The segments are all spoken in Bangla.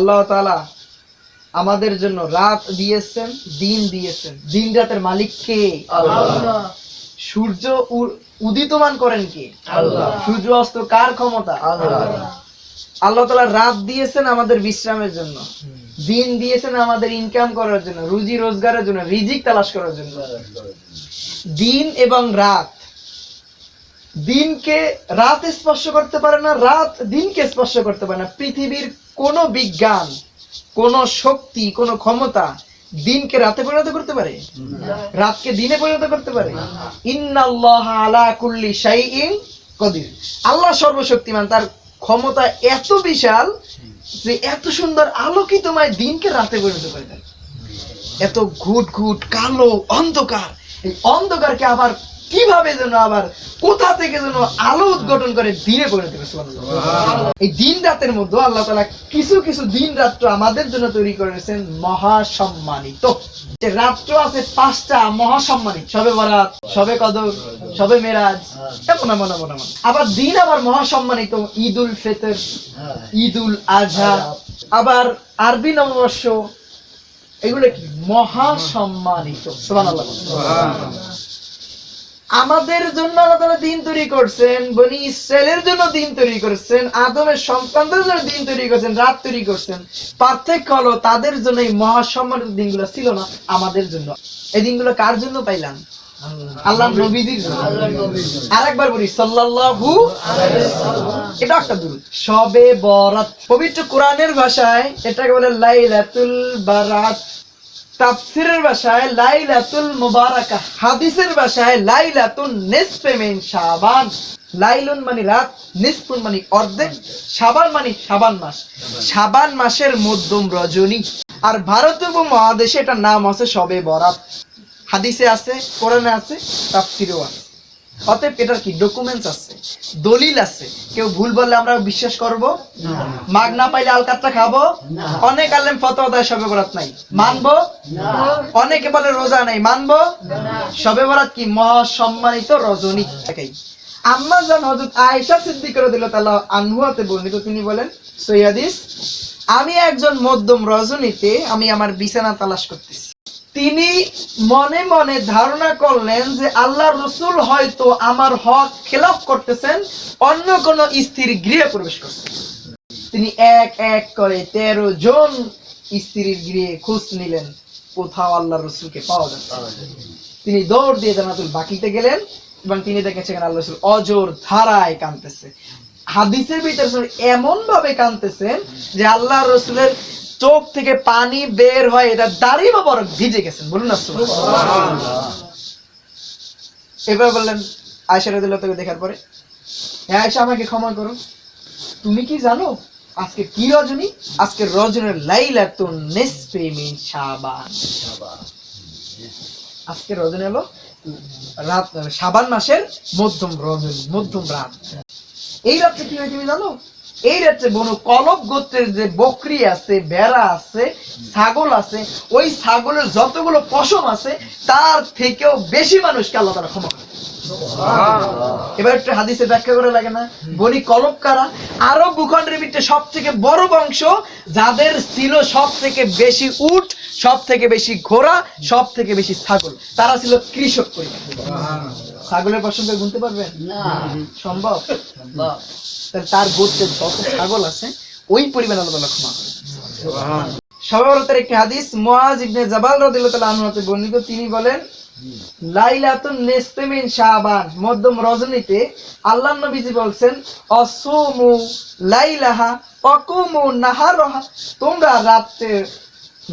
আল্লাহ তাআলা আমাদের জন্য রাত দিয়েছেন দিন দিয়েছেন। দিন রাতের মালিক কে? সূর্য উদিতমান করেন কে? সূর্য অস্ত কার ক্ষমতা? আল্লাহ। তাআলা রাত দিয়েছেন আমাদের বিশ্রামের জন্য। দিন দিয়েছেন আমাদের ইনকাম করার জন্য রুজি রোজগারের জন্য রিজিক তালাশ করার জন্য। দিন এবং রাত। দিনকে রাত স্পর্শ করতে পারে না রাত দিনকে স্পর্শ করতে পারে না। পৃথিবীর কোন বিজ্ঞান, কোন শক্তি, কোন ক্ষমতা দিনকে রাতে পরিণত করতে পারে? রাতকে দিনে পরিণত করতে পারে? ইন্নাল্লাহ আলা কুল্লি শাইইন কদির। আল্লাহ সর্বশক্তিমান, তার ক্ষমতা এত বিশাল যে এত সুন্দর আলোকিতময় দিনকে রাতে পরিণত করে দেয়। এত ঘুট ঘুট কালো অন্ধকার, এই অন্ধকারকে আবার কীভাবে যেন আবার কোথা থেকে যেন আলো উদ্ঘাটন করে দিনে পরিণত করে এই দিন রাতের মধ্যে আল্লাহ তাআলা কিছু কিছু দিন রাত্র আমাদের জন্য তৈরি করেছেন মহাসম্মানিত। রাত্র আছে পাঁচটা মহাসম্মানিত, সবে বরাত, সবে কদর, সবে মেরাজ, এমন এমন এমন এমন। আবার দিন আবার মহাসম্মানিত ঈদ উল ফিতর ঈদ উল আজহা আবার আরবি নববর্ষ, এগুলো কি? মহাসম্মানিত সুবহানাল্লাহ। আমাদের জন্য আল্লাহ তাআলা দিন তৈরি করছেন, বনি ইসরায়েলের জন্য দিন তৈরি করেছেন, আদমের সন্তানদের জন্য দিন তৈরি করেছেন, রাত তৈরি করছেন। পার্থক্য হলো তাদের জন্য এই মহাসম্মানিত দিনগুলো ছিল না, আমাদের জন্য। এই দিনগুলো কার জন্য পাইলাম? আল্লাহ নবীদের জন্য। আর একবার বলি, সাল্লাল্লাহু এটা একটা দূর সবে বরাত। পবিত্র কোরআনের ভাষায় এটাকে বলে লাইলাতুল বারাত। তাফসিরের ভাষায় লাইলাতুল মুবারাকা, হাদিসের ভাষায় লাইলাতুন নিসফে মিন শাবান। লাইলুন মানে রাত, নিসফুন মানে অর্ধেক, শাবান মানে শাবান মাস। শাবান মাসের মধ্যম রজনী। আর ভারত উপমহাদেশে এটার নাম আছে সবে বরাত। হাদিসে আছে, কোরআনে আছে, তাফসিরেও আছে। অতএব এটার কি ডকুমেন্টস আছে? দলিল আছে? কেউ ভুল বললে আমরা বিশ্বাস করব? মাগ না পাইলে আলকাতটা খাব? অনেক আলেম ফতোয়া দেয় সবে বরাত নাই। মানবো? অনেকে বলে রোজা নাই। মানবো? সবে বরাত কি মহা সম্মানিত রজনী? একাই আম্মা জান হযরত আয়েশা সিদ্দিক রাদিয়াল্লাহু আনহুয়াতে বর্ণিত তিনি বলেন সৈয়াদিস আমি একজন মধ্যম রজনীতে আমি আমার বিছানা তালাশ করতেছি। তিনি মনে মনে ধারণা করলেন যে আল্লাহ রসুল হয়তো আমার হক খেলাফ করতেছেন অন্য কোন স্ত্রীর গৃহে প্রবেশ করছেন তিনি এক এক করে তেরো জন স্ত্রীর গৃহে খোঁজ নিলেন কোথাও আল্লাহ রসুলকে পাওয়া যাচ্ছে তিনি দৌড় দিয়ে জানাতুল বাকিতে গেলেন এবং তিনি দেখেন সেখানে আল্লাহ রসুল অজর ধারায় কাঁদতেছে। হাদিসের ভিতরে এমন ভাবে কাঁদতেছেন যে আল্লাহ রসুলের চোখ থেকে পানি বের হয়, এটা দাড়ি বা বরফ ভিজে গেছেন বলুন না এবার বললেন আয়সা তাআলা দেখার পরে হ্যাঁ আয়সা আমাকে ক্ষমা করো। তুমি কি জানো, আজকে কি রজনী? আজকে রজনীর লাইলাতুন নিসফে মিন শাবান। আজকে রজনী হলো রাত, শাবান মাসের মধ্যম রজনী, মধ্যম রাত। এই রাত্রে কি হয় তুমি জানো? এই রাত্রে বনু কলব গোত্রের যে বকরি আছে বেড়া আছে, ছাগল আছে, ওই ছাগলের যতগুলো পশম আছে, তার থেকেও বেশি মানুষকে আল্লাহ তারা ক্ষমা করে। এবার একটু হাদিসে ব্যাখ্যা করে লাগে না। বনি কলব কারা? আরব ভূখণ্ডের ভিতরে সব থেকে বড় বংশ যাদের ছিল সব থেকে বেশি উট সব থেকে বেশি ঘোড়া সব থেকে বেশি ছাগল। তারা ছিল কৃষক পরিবার। ছাগলের প্রসঙ্গে গুনতে পারবেন সম্ভব? তাহলে তার গোত্রে যত ছাগল আছে ওই পরিমাণ আল্লাহ ক্ষমা করে সবাবরতের একটি হাদিস মুআজ ইবনে জাবাল রাদিয়াল্লাহু তাআলা আনহু বর্ণিত। তিনি বলেন লাইলাতুন মধ্যম রজনীতে আল্লাহ নবীজি বলছেন অসুমু লাইলাহা অকুমু নাহারহা তোমরা রাতে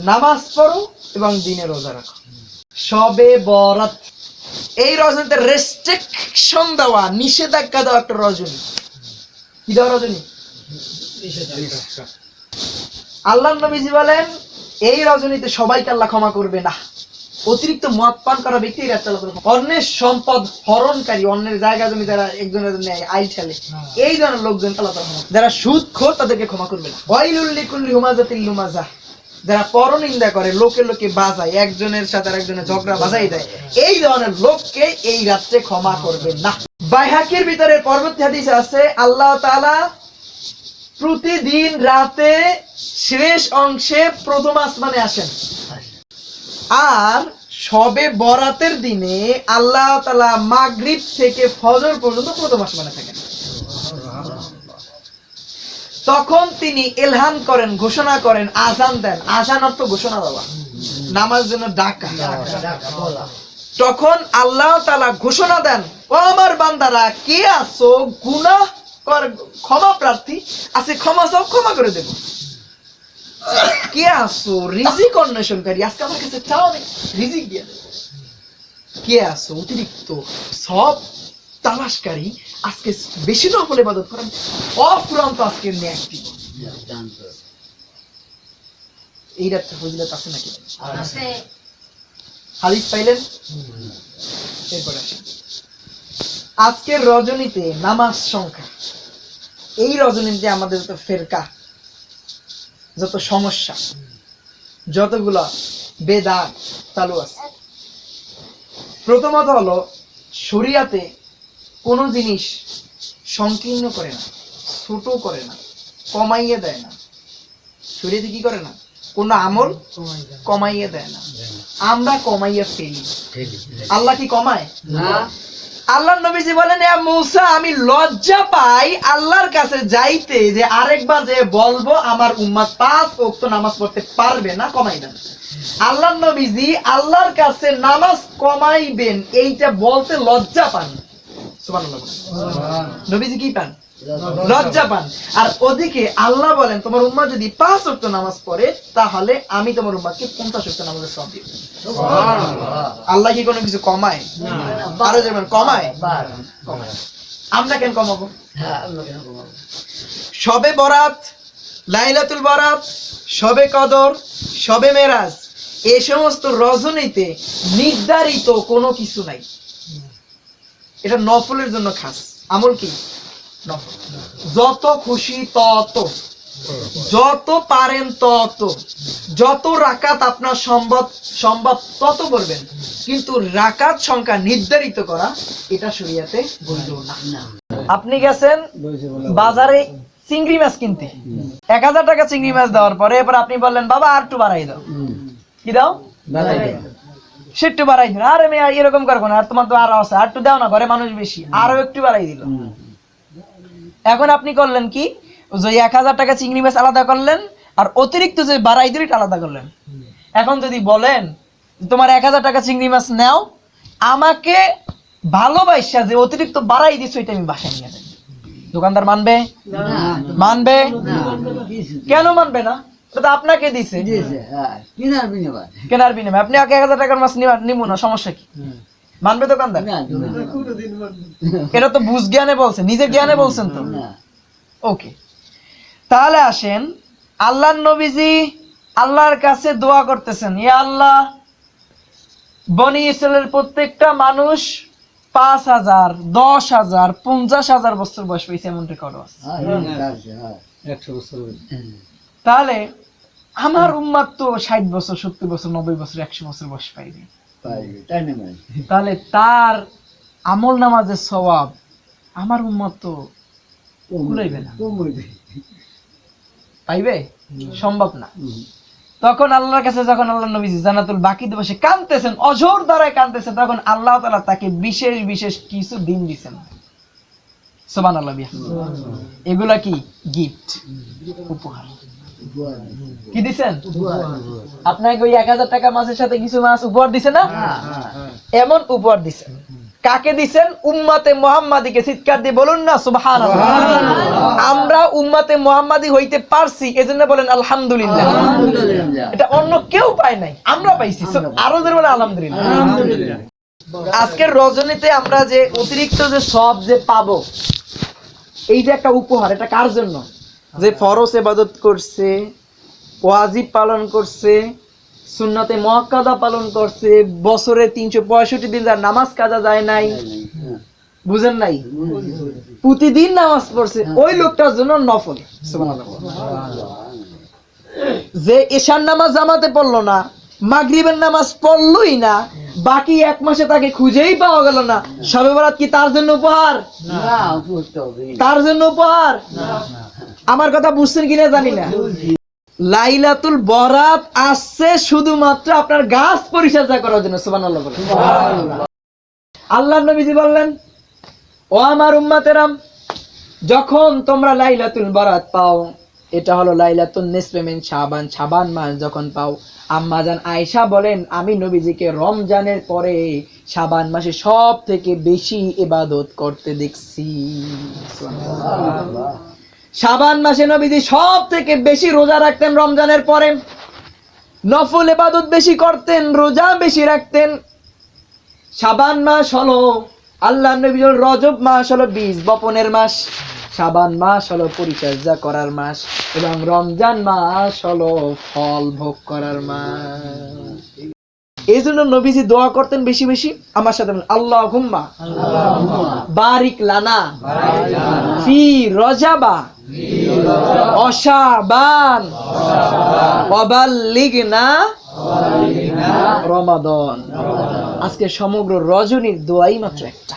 নামাজ পড়ো এবং দিনে রোজা রাখো। সবে বরাত। এই রজনীতে রেস্ট্রিকশন দেওয়া নিষেধাজ্ঞা দেওয়া একটা রজনী। কি দেওয়া রজনী? আল্লাহ নবীজি বলেন এই রজনীতে সবাইকে আল্লাহ ক্ষমা করবে না। অতিরিক্ত মদ পান করা ব্যক্তি ক্ষমা- অন্যের সম্পদ হরণকারী, অন্যের জায়গা জমি যারা একজনের নেয় আইল ঠেলে এই ধরনের লোকজন আল্লাহ যারা সুদ খোর তাদেরকে ক্ষমা করবে না। ওয়াইলুল লিকুল্লি হুমাজাতিল লুমাজা। যারা পরনিন্দা করে, লোকে লোকে বাজায়, একজনের সাথে আরেকজনের ঝগড়া বাজাই দেয়, এই ধরনের লোককে এই রাত্রে ক্ষমা করবে না। বাইহাকির ভিতরে পরবর্তী হাদিসে আছে, আল্লাহ তাআলা প্রতিদিন রাতে শেষ অংশে প্রথম আসমানে আসেন। আর সবে বরাতের দিনে আল্লাহ তালা মাগরিব থেকে ফজর পর্যন্ত প্রথম আসমানে থাকেন। তখন তিনি এলহান করেন, ঘোষণা করেন আজান দেন। আজান অর্থ ঘোষণা দেওয়া। নামাজ জন্য ডাকা। তখন আল্লাহ তালা ঘোষণা দেন, ও আমার বান্দারা, কে গুনাহ কর, ক্ষমা প্রার্থী আছে, ক্ষমা চাও, ক্ষমা করে দেব। কে আছো? রিজিক অন্বেষণকারী আজকে আমার কাছে চাও রিজিক দিয়ে। কে আছো? অতিরিক্ত। সব তালাশকারী আজকে বেশি নফল ইবাদত করেন। অফুরন্ত আজকে ন্যাক দিব। এই রাত্রে ফজিলত আছে নাকি? হাদিস পাইলেন? এরপরে আসেন আজকের রজনীতে নামাজ সংখ্যা। এই রজনীতে আমাদের যত ফেরকা। যত সমস্যা যতগুলো বেদাত চালু আছে। প্রথমত হলো শরিয়াতে কোনো জিনিস সংকীর্ণ করে না ছোট করে না কমাইয়ে দেয় না। শরীয়তে কি করে না? কোন আমল কমাইয়ে দেয় না। আমরা কমাইয়া ফেলি। আল্লাহ কি কমায়? আল্লাহ নবীজি বলেন, "এ আমি লজ্জা পাই আল্লাহর কাছে যাইতে যে আরেকবার যে বলব, আমার উম্মাদ পাঁচ অক্ত নামাজ পড়তে পারবে না, কমাই না আল্লাহ নবীজি আল্লাহর কাছে নামাজ কমাইবেন, এইটা বলতে লজ্জা পান। নবীজি কি পান? লজ্জা পান। আর ওদিকে আল্লাহ বলেন তোমার উম্মা যদি পাঁচ নামাজ পড়ে তাহলে আমি তোমার উম্মাকে পঞ্চাশ নামাজের সব দিব। আল্লাহ কি কোনো কিছু কমায়? আরও যেমন কমায়? কমায়। আমরা কেন কমাবো? সবে বরাত লাইলাতুল বরাত সবে কদর সবে মেরাজ এই সমস্ত রজনীতে নির্ধারিত কোনো কিছু নাই। এটা নফলের জন্য খাস। আমল কি? নফল। যত খুশি তত। যত পারেন তত। যত রাকাত আপনার সম্ভব সম্ভব তত করবেন। কিন্তু রাকাত সংখ্যা নির্ধারিত করা এটা শরিয়াতে বৈধ না। আপনি গেছেন বাজারে চিংড়ি মাছ কিনতে। এক হাজার টাকা চিংড়ি মাছ দেওয়ার পরে এবার আপনি বললেন বাবা আর একটু বাড়াই দাও। কি দাও। একটু বাড়াই দিল। আরে মেয়ে এরকম করব না আর তোমার তো আরও আছে। আর একটু দাও না ঘরে মানুষ বেশি। আরও একটু বাড়াই দিল। এখন আপনি করলেন কি? যে এক হাজার টাকা চিংড়ি মাছ আলাদা করলেন আর অতিরিক্ত যে বাড়াই দিল এটা আলাদা করলেন। এখন যদি বলেন তোমার এক হাজার টাকা চিংড়ি মাছ নাও আমাকে ভালোবাসা যে অতিরিক্ত বাড়াই দিছো এটা আমি বাসায় নিয়ে যাই। দোকানদার মানবে? মানবে? কেন মানবে না? এটা তো আপনাকে দিছে। কেনার বিনিময়ে। আপনি এক হাজার টাকার মাছ নিবা- নিবো না সমস্যা কি? মানবে দোকানদার? এটা তো বুঝ জ্ঞানে বলছেন নিজের জ্ঞানে বলছেন তো। ওকে। তাহলে আসেন আল্লাহর নবীজি আল্লাহর কাছে দোয়া করতেছেন ইয়া আল্লাহ বনি ইসরায়েলের প্রত্যেকটা মানুষ পাঁচ হাজার দশ হাজার পঞ্চাশ হাজার বছর বয়স পেয়েছে এমন রেকর্ড আছে। তাহলে আমার উম্মাদ তো ষাট বছর সত্তর বছর নব্বই বছর একশো বছর বয়স পাইবে তাহলে তার আমল নামাজের সওয়াব আমার উম্মত তো কুলাইবে না পাইবে? সম্ভব না। তখন আল্লাহর কাছে যখন আল্লাহ নবী জানাতুল বাকি বসে কানতেছেন অঝোর দ্বারায় কানতেছেন তখন আল্লাহ তাআলা তাকে বিশেষ বিশেষ কিছু দিন দিছেন। সোবান আল্লাহ এগুলা কি? গিফট উপহার। কি দিছেন? আপনাকে ওই এক হাজার টাকা মাছের সাথে কিছু মাছ উপহার দিছে না? এমন উপহার দিছেন। কাকে দিছেন? উম্মাতে মোহাম্মাদিকে চিৎকার দিয়ে বলুন না সুবহান আমরা উম্মাতে মোহাম্মাদি হইতে পারছি এজন্য বলেন আলহামদুলিল্লাহ। এটা অন্য কেউ পায় নাই আমরা পাইছি। আরও দের বলে আলহামদুলিল্লাহ। আজকের রজনীতে আমরা যে অতিরিক্ত যে সব যে পাবো এই যে একটা উপহার এটা কার জন্য? যে ফরজ এবাদত করছে ওয়াজিব পালন করছে সুন্নাতে মহাক্কাদা পালন করছে বছরে তিনশো পঁয়ষট্টি দিন যার নামাজ কাজা যায় নাই। বুঝেন নাই? প্রতিদিন নামাজ পড়ছে ওই লোকটার জন্য নফল। যে এশার নামাজ জামাতে পড়ল না মাগরিবের নামাজ পড়লোই না বাকি এক মাসে তাকে খুঁজেই পাওয়া গেল না। সবে বরাত কি তার জন্য উপহার? তার জন্য উপহার? আমার কথা বুঝছেন কিনা জানি না। লাইলাতুল বরাত আসছে শুধুমাত্র আপনার গাছ পরিচর্যা করার জন্য বলেন। আল্লাহ নবীজি বললেন, ও আমার উম্মাতেরাম, যখন তোমরা লাইলাতুল বরাত পাও, এটা হলো লাইলাতুল নিসফে মিন শাবান শাবান মাস যখন পাও, আম্মা জান আয়েশা বলেন, আমি নবীজিকে রমজানের পরে শাবান মাসে সব থেকে বেশি ইবাদত করতে দেখছি। শাবান মাসে নবীজি সব থেকে বেশি রোজা রাখতেন রমজানের পরে। নফল এবাদত বেশি করতেন, রোজা বেশি রাখতেন। শাবান মাস হলো আল্লাহ নবী রজব মাস হলো বীজ বপনের মাস। শাবান মাস হলো পরিচর্যা করার মাস এবং রমজান মাস হলো ফল ভোগ করার মাস। এই জন্য নবীজি দোয়া করতেন বেশি বেশি আমার সাথে আল্লাহ হুম্মা বারিক লানা ফি রজাবা অশাবান অবাল্লিগনা রমাদন। আজকে সমগ্র রজনীর দোয়াই মাত্র একটা।